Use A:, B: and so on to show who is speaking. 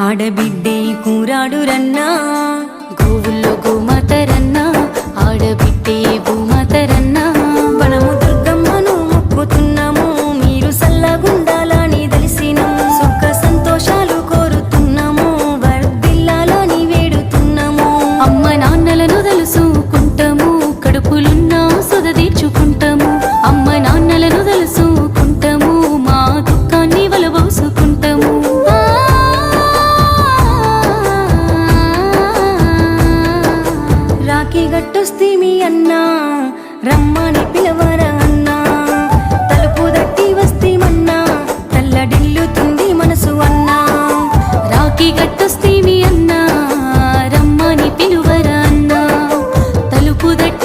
A: ఆడబిడ్డే కూరాడు రన్నా ఊరికి గట్టొస్తేమి అన్నా రమ్మని పిలవరా అన్నా. తలుపు దట్టి వస్తేమన్నా తల్లడిల్లుతుంది మనసు అన్నా.
B: రాఖీ గట్టొస్తేమి అన్నా రమ్మని పిలువరా అన్నా. తలుపు దట్టి